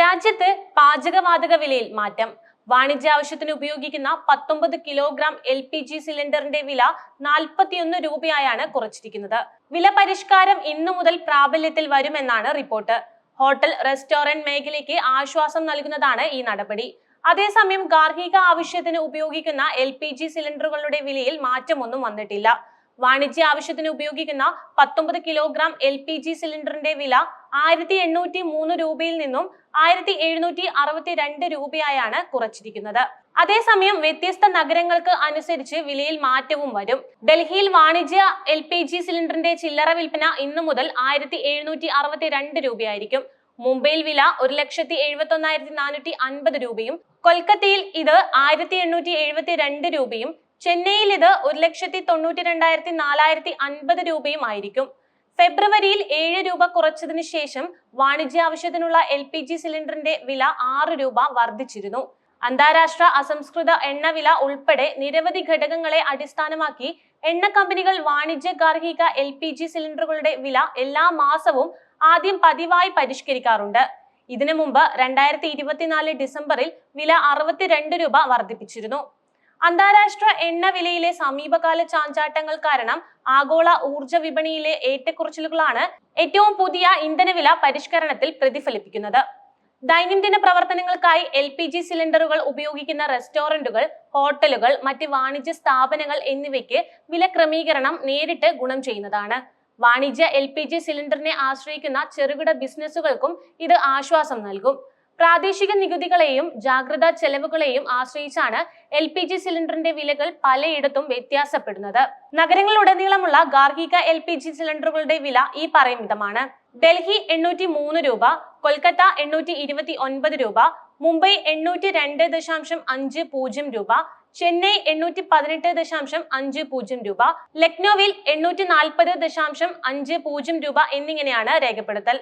രാജ്യത്ത് പാചകവാതക വിലയിൽ മാറ്റം. വാണിജ്യ ആവശ്യത്തിന് ഉപയോഗിക്കുന്ന പത്തൊമ്പത് കിലോഗ്രാം എൽ പി ജി സിലിണ്ടറിന്റെ വില നാൽപ്പത്തിയൊന്ന് രൂപയായാണ് കുറച്ചിരിക്കുന്നത്. വില പരിഷ്കാരം ഇന്നു മുതൽ പ്രാബല്യത്തിൽ വരുമെന്നാണ് റിപ്പോർട്ട്. ഹോട്ടൽ റെസ്റ്റോറന്റ് മേഖലയ്ക്ക് ആശ്വാസം നൽകുന്നതാണ് ഈ നടപടി. അതേസമയം ഗാർഹിക ആവശ്യത്തിന് ഉപയോഗിക്കുന്ന എൽ പി ജി സിലിണ്ടറുകളുടെ വിലയിൽ മാറ്റമൊന്നും വന്നിട്ടില്ല. വാണിജ്യ ആവശ്യത്തിന് ഉപയോഗിക്കുന്ന പത്തൊമ്പത് കിലോഗ്രാം എൽ പി ജി സിലിണ്ടറിന്റെ വില ആയിരത്തി എണ്ണൂറ്റി മൂന്ന് രൂപയിൽ നിന്നും ആയിരത്തി എഴുന്നൂറ്റി അറുപത്തി രണ്ട് രൂപയായാണ് കുറച്ചിരിക്കുന്നത്. അതേസമയം വ്യത്യസ്ത നഗരങ്ങൾക്ക് അനുസരിച്ച് വിലയിൽ മാറ്റവും വരും. ഡൽഹിയിൽ വാണിജ്യ എൽ പി ജി സിലിണ്ടറിന്റെ ചില്ലറ വിൽപ്പന ഇന്നു മുതൽ ആയിരത്തി എഴുന്നൂറ്റി അറുപത്തി രണ്ട് രൂപയായിരിക്കും. മുംബൈയിൽ വില ഒരു ലക്ഷത്തി എഴുപത്തി ഒന്നായിരത്തി നാനൂറ്റി അൻപത് രൂപയും കൊൽക്കത്തയിൽ ഇത് ആയിരത്തി എണ്ണൂറ്റി എഴുപത്തി രണ്ട് രൂപയും ചെന്നൈയിൽ ഇത് ഒരു ലക്ഷത്തി തൊണ്ണൂറ്റി രണ്ടായിരത്തി നാലായിരത്തി അൻപത് രൂപയും ആയിരിക്കും. ഫെബ്രുവരിയിൽ ഏഴ് രൂപ കുറച്ചതിനു ശേഷം വാണിജ്യ ആവശ്യത്തിനുള്ള എൽ പി ജി സിലിണ്ടറിന്റെ വില ആറ് രൂപ വർദ്ധിച്ചിരുന്നു. അന്താരാഷ്ട്ര അസംസ്കൃത എണ്ണവില ഉൾപ്പെടെ നിരവധി ഘടകങ്ങളെ അടിസ്ഥാനമാക്കി എണ്ണ കമ്പനികൾ വാണിജ്യ ഗാർഹിക എൽ പി ജി സിലിണ്ടറുകളുടെ വില എല്ലാ മാസവും ആദ്യം പതിവായി പരിഷ്കരിക്കാറുണ്ട്. ഇതിനു മുമ്പ് രണ്ടായിരത്തി ഇരുപത്തിനാല് ഡിസംബറിൽ വില അറുപത്തിരണ്ട് രൂപ വർദ്ധിപ്പിച്ചിരുന്നു. അന്താരാഷ്ട്ര എണ്ണ വിലയിലെ സമീപകാല ചാഞ്ചാട്ടങ്ങൾ കാരണം ആഗോള ഊർജ വിപണിയിലെ ഏറ്റക്കുറച്ചിലുകളാണ് ഏറ്റവും പുതിയ ഇന്ധനവില പരിഷ്കരണത്തിൽ പ്രതിഫലിപ്പിക്കുന്നത്. ദൈനംദിന പ്രവർത്തനങ്ങൾക്കായി എൽ പി ജി സിലിണ്ടറുകൾ ഉപയോഗിക്കുന്ന റെസ്റ്റോറന്റുകൾ ഹോട്ടലുകൾ മറ്റ് വാണിജ്യ സ്ഥാപനങ്ങൾ എന്നിവയ്ക്ക് വില ക്രമീകരണം നേരിട്ട് ഗുണം ചെയ്യുന്നതാണ്. വാണിജ്യ എൽ പി ജി സിലിണ്ടറിനെ ആശ്രയിക്കുന്ന ചെറുകിട ബിസിനസ്സുകൾക്കും ഇത് ആശ്വാസം നൽകും. പ്രാദേശിക നികുതികളെയും ജാഗ്രതാ ചെലവുകളെയും ആശ്രയിച്ചാണ് എൽ പി ജി സിലിണ്ടറിന്റെ വിലകൾ പലയിടത്തും വ്യത്യാസപ്പെടുന്നത്. നഗരങ്ങളിലുടനീളമുള്ള ഗാർഹിക എൽ പി ജി സിലിണ്ടറുകളുടെ വില ഈ പറയും വിധമാണ്. ഡൽഹി എണ്ണൂറ്റി മൂന്ന് രൂപ കൊൽക്കത്ത എണ്ണൂറ്റി ഇരുപത്തി ഒൻപത് രൂപ മുംബൈ എണ്ണൂറ്റി രണ്ട് ദശാംശം അഞ്ച് പൂജ്യം രൂപ ചെന്നൈ എണ്ണൂറ്റി പതിനെട്ട് ദശാംശം അഞ്ച് പൂജ്യം രൂപ ലക്നൌവിൽ എണ്ണൂറ്റി നാൽപ്പത് ദശാംശം അഞ്ച് പൂജ്യം രൂപ എന്നിങ്ങനെയാണ് രേഖപ്പെടുത്തൽ.